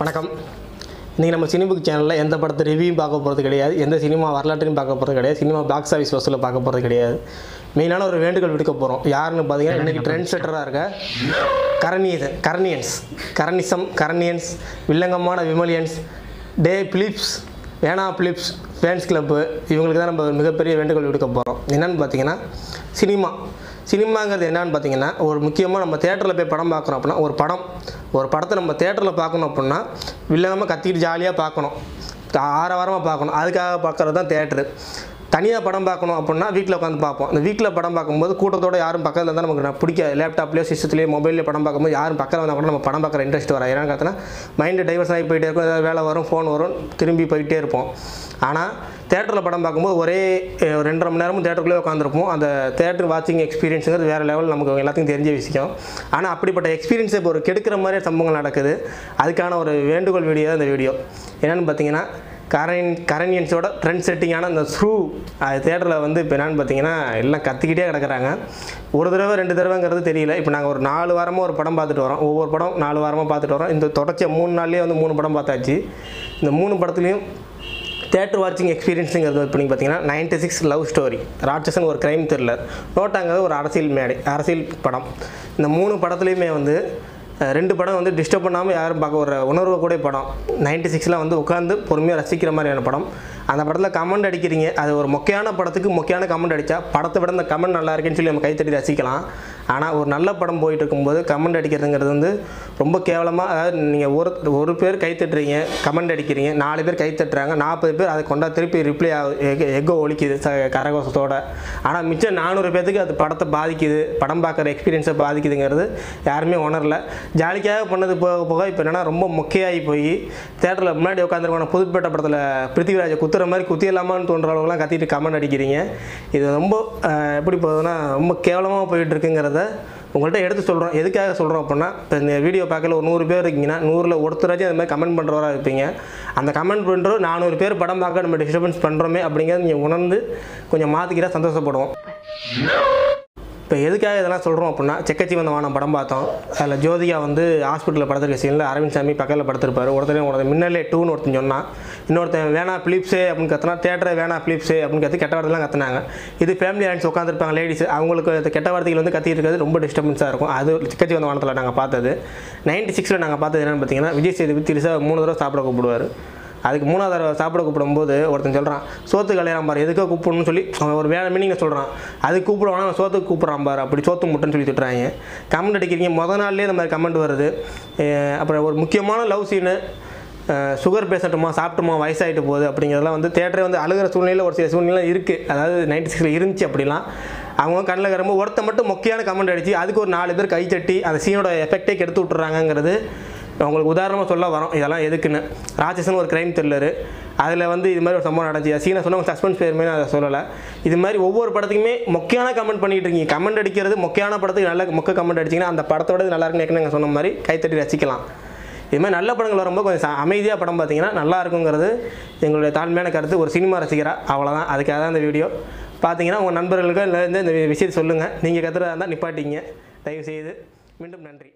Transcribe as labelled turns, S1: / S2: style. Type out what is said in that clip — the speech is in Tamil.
S1: வணக்கம். இன்றைக்கி நம்ம சினிபுக் சேனலில் எந்த படத்தை ரிவ்யூ பார்க்க போகிறது கிடையாது. எந்த சினிமா வரலாற்றையும் பார்க்க போகிறது கிடையாது. சினிமா பாக்ஸ் ஆஃபீஸ் வசூலில் பார்க்க போகிறது கிடையாது. மெயினான ஒரு வேண்டுகோள் விடுக்க போகிறோம் யாருன்னு பார்த்தீங்கன்னா இன்றைக்கி ட்ரெண்ட் செட்டராக இருக்க கரணியது கரணியன்ஸ். கரணிசம் கரணியன்ஸ் வில்லங்கமான விமலியன்ஸ் டே பிலிப்ஸ் வேணா பிலிப்ஸ் ஃபேன்ஸ் கிளப்பு இவங்களுக்கு தான் நம்ம மிகப்பெரிய வேண்டுகோள் விடுக்க போகிறோம் என்னென்னு பார்த்தீங்கன்னா சினிமா சினிமாங்கிறது என்னன்னு பார்த்தீங்கன்னா ஒரு முக்கியமாக நம்ம தேட்டரில் போய் படம் பார்க்குறோம் அப்படின்னா ஒரு படம் ஒரு படத்தை நம்ம தேட்டரில் பார்க்கணும் அப்படின்னா வில்லங்கமாக கத்திக்கிட்டு ஜாலியாக பார்க்கணும். ஆரவாரமாக பார்க்கணும். அதுக்காக பார்க்குறது தான் தேட்டரு தனியாக படம் பார்க்கணும் அப்படின்னா வீட்டில் உட்காந்து பார்ப்போம். அந்த வீட்டில் படம் பார்க்கும்போது கூட்டத்தோட யாரும் பக்கத்தில் இருந்தால் நமக்கு நான் பிடிக்க லேப்டாப்லேயோ சிஸ்டத்துலேயோ மொபைல்லையோ படம் பார்க்கும்போது யாரும் பக்கத்தில் வந்தால் கூட நம்ம படம் பார்க்குற இன்ட்ரெஸ்ட் வர ஏன்னா பார்த்தீங்கன்னா மைண்டு டைவர்ஸ் ஆகி போயிட்டே இருக்கும். ஏதாவது வேலை வரும் ஃபோன் வரும் திரும்பி போயிட்டே இருப்போம். ஆனால் தேட்டரில் படம் பார்க்கும்போது ஒரே ஒரு ரெண்டரை மணி நேரமும் தேட்டருக்குள்ளே உட்காந்துருப்போம் அந்த தேட்டர் வாட்சிங் எக்ஸ்பீரியன்ஸுங்கிறது வேறு லெவல் நமக்கு எல்லாத்தையும் தெரிஞ்ச விஷயம். ஆனால் அப்படிப்பட்ட எக்ஸ்பீரியன்ஸ் இப்போ ஒரு கெடுக்கிற மாதிரி சம்பவங்கள் நடக்குது. அதுக்கான ஒரு வேண்டுகோள் வீடியோ தான் இந்த வீடியோ என்னென்னு பார்த்தீங்கன்னா கரன் கரணியன்ஸோட ட்ரெண்ட் செட்டிங்கான அந்த ஸ்ரூ அது தேட்டரில் வந்து இப்போ என்னென்னு பார்த்தீங்கன்னா எல்லாம் கத்திக்கிட்டே கிடக்குறாங்க. ஒரு தடவை ரெண்டு தடவைங்கிறது தெரியல. இப்போ நாங்கள் ஒரு நாலு வாரமாக ஒரு படம் பார்த்துட்டு வரோம். ஒவ்வொரு படம் நாலு வாரமாக பார்த்துட்டு வரோம். இந்த தொடர்ச்சியாக மூணு நாள்லேயே வந்து மூணு படம் பார்த்தாச்சு. இந்த மூணு படத்துலையும் தேட்டர் வாட்சிங் எக்ஸ்பீரியன்ஸுங்கிறது இப்போ நீங்கள் பார்த்தீங்கன்னா ninety six love story Ratsasan ஒரு க்ரைம் த்ரில்லர் நோட்டாங்கிறது ஒரு அரசியல் மேடை அரசியல் படம். இந்த மூணு படத்துலையுமே வந்து ரெண்டு படம் வந்து டிஸ்டர்ப் பண்ணாமல் யாரும் பார்க்க ஒரு உணர்வு கூட படம். நைன்டி சிக்ஸில் வந்து உட்காந்து பொறுமையாக ரசிக்கிற மாதிரியான படம். அந்த படத்தில் கமெண்ட் அடிக்கிறீங்க. அது ஒரு மொக்கையான படத்துக்கு மொக்கையான கமெண்ட் அடித்தா படத்தை விட இந்த கமெண்ட் நல்லா இருக்குன்னு சொல்லி நம்ம கைத்தட்டி ரசிக்கலாம். ஆனால் ஒரு நல்ல படம் போயிட்டு இருக்கும்போது கமெண்ட் அடிக்கிறதுங்கிறது வந்து ரொம்ப கேவலமாக அதாவது நீங்கள் ஒரு ஒரு பேர் கை தட்டுறீங்க கமெண்ட் அடிக்கிறீங்க நாலு பேர் கை தட்டுறாங்க நாற்பது பேர் அதை கொண்டா திருப்பி ரிப்ளை எக்கோ ஒழிக்குது ச கரகோசத்தோட. ஆனால் மிச்சம் நானூறு பேர்த்துக்கு அது படத்தை பாதிக்குது படம் பார்க்குற எக்ஸ்பீரியன்ஸை பாதிக்குதுங்கிறது யாருமே உணரல. ஜாலிக்காக பண்ணது போக போக இப்போ என்னன்னா ரொம்ப மொக்கையாகி போய் தேட்டரில் முன்னாடி உட்காந்துருக்கான புதுப்பேட்டை படத்தில் பிருத்திவிராஜை குத்துற மாதிரி குத்தியலாமான்னு தோன்ற அளவுக்குலாம் கத்திட்டு கமெண்ட் அடிக்கிறீங்க. இது ரொம்ப எப்படி போகுதுன்னா ரொம்ப கேவலமாக போயிட்டு இருக்குங்கிறத உங்கள்கிட்ட எடுத்து சொல்கிறோம் எதுக்காக சொல்கிறோம் அப்படின்னா இப்போ இந்த வீடியோ பார்க்கல ஒரு நூறு பேர் இருக்கீங்கன்னா நூறில் ஒருத்தராச்சும் அந்த மாதிரி கமெண்ட் பண்ணுறவராக இருப்பீங்க. அந்த கமெண்ட் பண்ணுறோம் நானூறு பேர் படம் பார்க்க நம்ம டிஸ்டர்பன்ஸ் பண்ணுறோமே அப்படிங்கிறத நீங்கள் உணர்ந்து கொஞ்சம் மாற்றிக்கிட்டா சந்தோஷப்படுவோம். இப்போ எதுக்காக இதெல்லாம் சொல்கிறோம் அப்படின்னா செக்கச்சி வந்த வானம் படம் பார்த்தோம். அதில் ஜோதிகா வந்து ஹாஸ்பிட்டலில் படுத்திருக்க சீனில் அரவிந்த் சாமி பக்கத்தில் படுத்திருப்பாரு. ஒருத்தர் ஒருத்தர் மின்னலே டூன்னு ஒருத்தன் சொன்னான். இன்னொருத்தன் வேணா பிலிப்ஸே அப்படின்னு கத்தினா தேட்டரை வேணா பிலிப்ஸே அப்படின்னு கற்று கெட்ட வார்த்தைலாம் கத்துனாங்க. இது ஃபேமிலி ஆன்ஸ் உட்காந்துருப்பாங்க லேடிஸ் அவங்களுக்கு அந்த கெட்ட வார்த்தைகள் வந்து கத்திட்டு இருக்கிறது ரொம்ப டிஸ்டர்பன்ஸாக இருக்கும். அது செக்கச்சி வந்த வானத்தில் நாங்கள் பார்த்தது. நைன்டி சிக்ஸில் நாங்கள் பார்த்தது என்னென்னு பார்த்தீங்கன்னா விஜய் சேதுபதி திருசா மூணு தடவை சாப்பிட கூப்பிடுவார். அதுக்கு மூணாவது தடவை சாப்பிட கூப்பிடும்போது ஒருத்தன் சொல்கிறான் சோத்து கலையிறான் பாரு எதுக்காக கூப்பிடணும்னு சொல்லி அவன் ஒரு வேலை மீனிங்கில் சொல்கிறான் அது கூப்பிடுவானா அவன் சோத்துக்கு கூப்பிட்றான் பாரு அப்படி சோத்து முட்டைன்னு சொல்லி திட்டுறாங்க. கமெண்ட் அடிக்கிறீங்க முத நாள்லேயே இந்த மாதிரி கமெண்ட் வருது. அப்புறம் ஒரு முக்கியமான லவ் சீனு சுகர் பேசட்டுமா சாப்பிட்டுமா வயசாகிட்டு போகுது அப்படிங்கிறதெல்லாம் வந்து தேட்டரே வந்து அழுகிற சூழ்நிலையில் ஒரு சில சூழ்நிலை இருக்குது அதாவது நைன்டி சிக்ஸில் இருந்துச்சு அப்படிலாம். அவங்க கண்ணில் கரும்பு ஒருத்த மட்டும் மொக்கையான கமெண்ட் அடித்து அதுக்கு ஒரு நாலு பேர் கை தட்டி அந்த சீனோட எஃபெக்டே கெடுத்து விட்டுறாங்கங்கிறது உங்களுக்கு உதாரணமாக சொல்ல வரோம். இதெல்லாம் எதுக்குன்னு. ராட்சசன் ஒரு கிரைம் த்ரில்லரு அதில் வந்து இது மாதிரி ஒரு சம்பவம் நடந்துச்சு. சீனை சொன்னால் சஸ்பென்ஸ் பேருமே நான் அதை சொல்லலை. இது மாதிரி ஒவ்வொரு படத்துக்குமே மொக்கையான கமெண்ட் பண்ணிகிட்டு இருக்கீங்க. கமெண்ட் அடிக்கிறது மொக்கையான படத்துக்கு நல்ல மொக்க கமெண்ட் அடிச்சிங்கன்னா அந்த படத்தோட இது நல்லா இருக்குன்னு ஏற்கனவே நாங்கள் சொன்ன மாதிரி கைத்தட்டி ரசிக்கலாம். இதுமாதிரி நல்ல படங்கள் வரும்போது கொஞ்சம் ச- அமைதியாக படம் பார்த்தீங்கன்னா நல்லா இருக்குங்கிறது எங்களுடைய தாழ்மையான கருத்து. ஒரு சினிமா ரசிகரா அவ்வளோதான் அதுக்காக தான் இந்த வீடியோ. பார்த்தீங்கன்னா உங்கள் நண்பர்களுக்கு இல்லை இந்த விஷயத்தை சொல்லுங்கள் நீங்கள் கத்துறதா இருந்தால் நிப்பாட்டிங்க. தயவு செய்து மீண்டும் நன்றி.